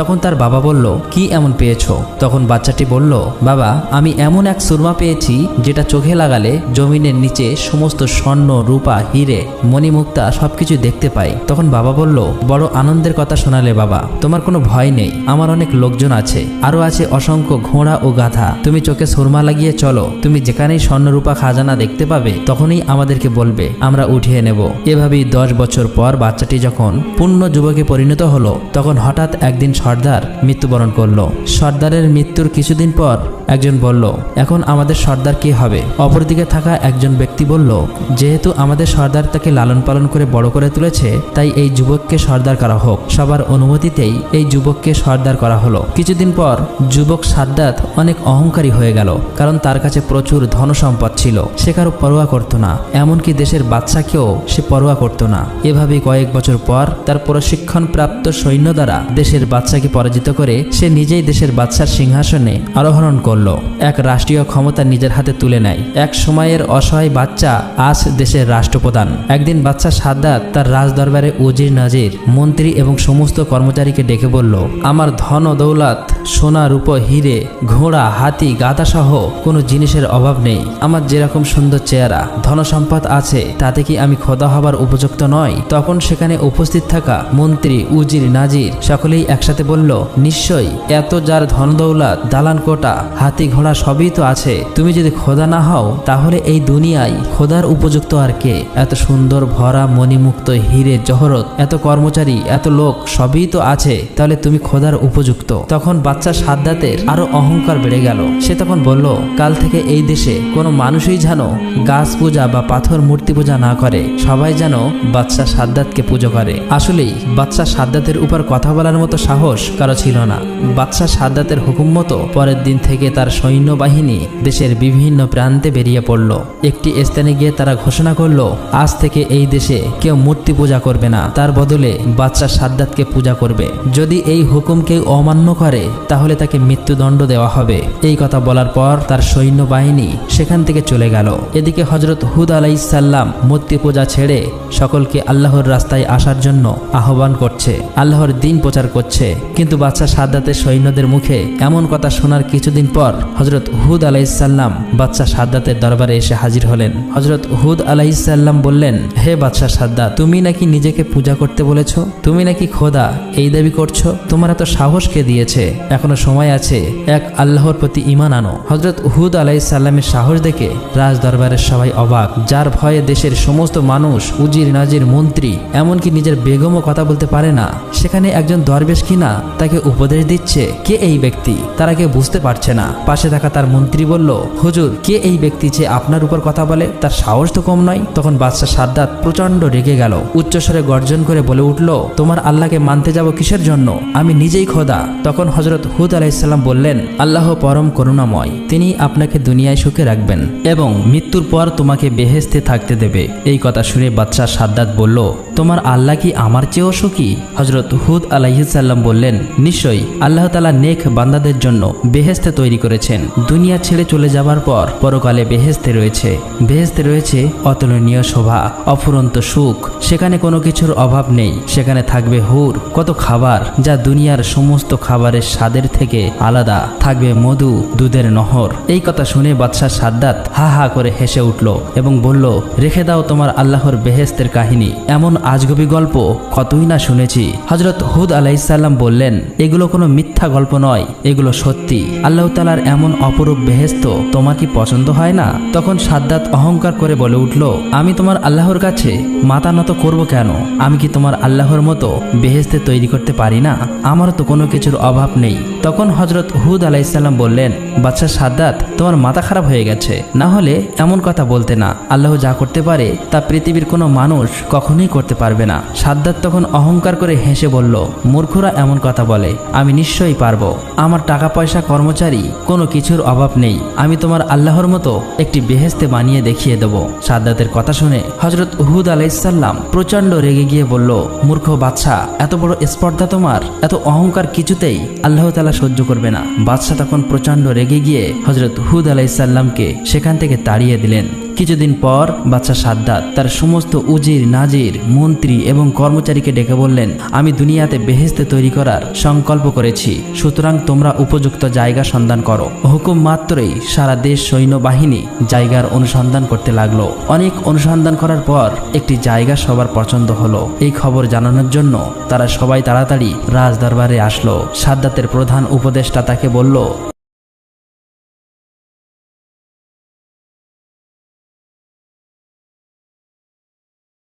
তখন তার বাবা বলল, কি এমন পেয়েছ? তখন বাচ্চাটি বলল, বাবা, আমি এমন এক সুরমা পেয়েছি যেটা চোখে লাগালে জমিনের নিচে সমস্ত স্বর্ণ, রূপা, হিরে, মণিমুক্তা সবকিছু দেখতে পাই। তখন বাবা বলল, বড় আনন্দের কথা শোনালে বাবা, তোমার কোনো ভয় নেই, আমার অনেক লোকজন আছে, আরও আছে অসংখ্য ঘোড়া ও গাধা। তুমি চোখে সুরমা লাগিয়ে চলো, তুমি যেখানেই স্বর্ণরূপা খাজানা দেখতে পাবে, তখনই আমাদেরকে বলবে, আমরা উঠিয়ে নেব। এভাবেই দশ বছর পর বাচ্চাটি যখন পূর্ণ যুবকে পরিণত হলো, তখন হঠাৎ একদিন সর্দার মৃত্যুবরণ করল। সর্দারের মৃত্যুর কিছুদিন পর একজন বলল, এখন আমাদের সর্দার কি হবে? অপরদিকে থাকা একজন ব্যক্তি বলল, যেহেতু আমাদের সর্দার তাকে লালন পালন করে বড় করে তুলেছে, তাই এই যুবককে সর্দার করা হোক। সবার অনুমতিতেই এই যুবককে সর্দার করা হলো। কিছুদিন পর যুবক সাদ্দাত অনেক অহংকারী হয়ে গেল, কারণ তার কাছে প্রচুর ধনসম্পদ ছিল। সে কারও পরোয়া করতো না, এমনকি দেশের বাচ্চাকেও সে পরোয়া করতো না। এভাবে কয়েক বছর পর তার প্রশিক্ষণ প্রাপ্ত সৈন্য দ্বারা দেশের বাচ্চাকে পরাজিত করে, সে নিজেই দেশের বাচ্চার সিংহাসনে আরোহণ করল। এক রাষ্ট্রীয় ক্ষমতা নিজের হাতে তুলে নেয়। এক সময়ের অসহায় বাচ্চা আজ দেশের রাষ্ট্রপ্রধান। একদিন বাচ্চা সাদ্দাত তার রাজদরবারে উজির নাজির, মন্ত্রী এবং সমস্ত কর্মচারীকে ডেকে বলল, আমার ধন দৌলত, সোনা, রূপ, হিরে, ঘোড়া, হাতি গাদা সহ কোনো জিনিসের অভাব নেই। আমার যেরকম সুন্দর চেহারা, ধনসম্পদ আছে, তাতে কি আমি খোদা হবার উপযুক্ত নয় তখন সেখানে উপস্থিত থাকা মন্ত্রী, উজির, নাজির সকলেই একসাথে বলল, নিশ্চয়ই, এত যার ধন দৌলত, দালান কোটা হাতি ঘোড়া সবই তো আছে। তুমি যদি খোদা না হও, তাহলে এই দুনিয়ায় খোদার উপযুক্ত আর কে? এত সুন্দর ভরা, মণিমুক্ত, হিরে, জহরত, এত কর্মচারী, এত লোক সবই তো আছে। তাহলে তুমি খোদার উপযুক্ত। তখন বাচ্চা সাদ্দাতের আরও অহংকার বেড়ে গেল। সে তখন বলল, কাল থেকে এই দেশে কোনো মানুষই যেন গাছ পূজা বা পাথর মূর্তি পূজা না করে। সবাই যেন বাচ্চা সাদ্দাতকে পুজো করে। আসলেই বাচ্চা সাদ্দাতের উপর কথা বলার মতো সাহস কারও ছিল না। বাচ্চা সাদ্দাতের হুকুম মতো পরের দিন থেকে তার সৈন্যবাহিনী দেশের বিভিন্ন প্রান্তে বেরিয়ে পড়ল। একটি স্থানে গিয়ে তারা ঘোষণা করল, আজ থেকে এই দেশে কেউ মূর্তি পূজা করবে না। তার বদলে বাচ্চা সাদ্দাতকে পূজা করবে। যদি এই হুকুম কেউ অমান্য করে, তাহলে তাকে মৃত্যুদণ্ড দেওয়া হবে। এই কথা বলার পর তার সৈন্যবাহিনী সেখান থেকে চলে গেল। এদিকে হজরত হুদ আলাইসাল্লাম মূর্তি পূজা ছেড়ে সকলকে আল্লাহর রাস্তায় আসার জন্য আহ্বান করছে। আল্লাহর দিন প্রচার করছে। কিন্তু বাচ্চা সাদ্দাতের সৈন্যদের মুখে এমন কথা শোনার কিছুদিন পর হজরত হুদ আলাইসাল্লাম বাচ্চা সাদ্দাতের দরবারে এসে হাজির হলেন। হজরত হুদ আলাইসাল্লাম বললেন, হে বাচ্চা সাদ্দাত তুমি নাকি নিজেকে পূজা করতে বলেছ? তুমি নাকি খোদা, এই দাবি করছ? তোমার এত সাহস কে দিয়েছে? এখনও সময় আছে, এক আল্লাহর প্রতি ইমান আনো। হজরত হুদ আলাইসাল্লামের সাহস দেখে রাজ দরবারের সবাই অবাক, যার ভয়ে দেশের সমস্ত মানুষ, উজির নাজির মন্ত্রী, এমনকি নিজের বেগমও কথা বলতে পারে না। সেখানে একজন দরবেশ কিনা তাকে উপদেশ দিচ্ছে? কে এই ব্যক্তি? তারা কে বুঝতে পারছে না। পাশে থাকা তার মন্ত্রী বলল, হুজুর, কে এই ব্যক্তি যে আপনার উপর কথা বলে? তার সাহস তো কম নয়? তখন বাদশাহ সাদ্দাত প্রচণ্ড রেগে গেল, উচ্চস্বরে গর্জন করে বলে উঠল, তোমার আল্লাহকে মানতে যাব কিসের জন্য? আমি নিজেই খোদা। তখন হজরত হুদ আলাইসাল্লাম বললেন, আল্লাহ পরম করুণাময়, তিনি আপনাকে দুনিয়ায় সুখে রাখবেন এবং মৃত্যুর পর তোমাকে বেহেস্তে থাকতে দেবে। এই কথা শুনে বাদশাহ সাদ্দাত বলল, তোমার আল্লাহ কি আমার চেয়েও সুখী? হজরত হুদ আলাইসাল্লাম বললেন, নিশ্চয়ই, আল্লাহ তালা নেক বান্দাদের জন্য বেহেস্তে তৈরি করেছেন। দুনিয়া ছেড়ে চলে যাবার পর পরকালে বেহেস্তে রয়েছে। বেহেস্তে রয়েছে অতুলনীয় শোভা, অফুরন্ত সুখ। সেখানে কোনো কিছুর অভাব নেই। সেখানে থাকবে হুর, কত খাবার, যা দুনিয়ার সমস্ত খাবারের স্বাদের থেকে আলাদা। থাকবে মধু, দুধের নহর। এই কথা শুনে বাদশাহ সাদ্দাত হা হা করে হেসে উঠল এবং বলল, রেখে দাও তোমার আল্লাহর বেহেস্তের কাহিনী। এমন আজগবি গল্প কতই না শুনেছি। হজরত হুদ আলাইসাল্লাম বললেন, এগুলো কোনো মিথ্যা গল্প নয়। এগুলো সত্যি। আল্লাহ তালার এমন অপরূপ বেহেস্ত তোমার কি পছন্দ হয় না? তখন সাদ্দাত অহংকার করে বলে উঠল, আমি তোমার আল্লাহর কাছে মাথা নত করব কেন? আমি কি তোমার আল্লাহর মতো বেহেস্তে তৈরি করতে পারি না? আমারও তো কোনো কিছুর অভাব নেই। তখন হজরত হুদ আলাইসাল্লাম বললেন বাচ্চা সাদ্দাত, তোমার মাথা খারাপ হয়ে গেছে। না হলে এমন কথা বলতে না। আল্লাহ যা করতে পারে, তা পৃথিবীর কোনো মানুষ কখনোই করতে পারবে না। সাদ্দাত তখন অহংকার করে হেসে বলল, মূর্খরা এমন কথা বলে, আমি নিশ্চয়ই পারব। আমার টাকা পয়সা কর্মচারী কোনো কিছুর অভাব নেই। আমি তোমার আল্লাহর মতো একটি বেহেস্তে বানিয়ে দেখিয়ে দেব। সাদ্দাতের কথা শুনে হজরত উহুদ আলাইসাল্লাম প্রচণ্ড রেগে গিয়ে বলল, মূর্খ বাদশাহ, এত বড় স্পর্ধা তোমার, এত অহংকার কিছুতেই আল্লাহ তালা সহ্য করবে না। বাদশাহ তখন প্রচণ্ড রেগে গিয়ে হজরত হুদ আলাইসাল্লামকে সেখান থেকে তাড়িয়ে দিলেন। কিছুদিন পর বাচ্চা সাদ্দাত তার সমস্ত উজির, নাজির, মন্ত্রী এবং কর্মচারীকে ডেকে বললেন, আমি দুনিয়াতে বেহেস্তে তৈরি করার সংকল্প করেছি। সুতরাং তোমরা উপযুক্ত জায়গা সন্ধান করো। হুকুম মাত্রই সারা দেশ সৈন্যবাহিনী জায়গার অনুসন্ধান করতে লাগল। অনেক অনুসন্ধান করার পর একটি জায়গা সবার পছন্দ হলো। এই খবর জানানোর জন্য তারা সবাই তাড়াতাড়ি রাজ দরবারে আসলো। সাদ্দাতের প্রধান উপদেষ্টা তাকে বলল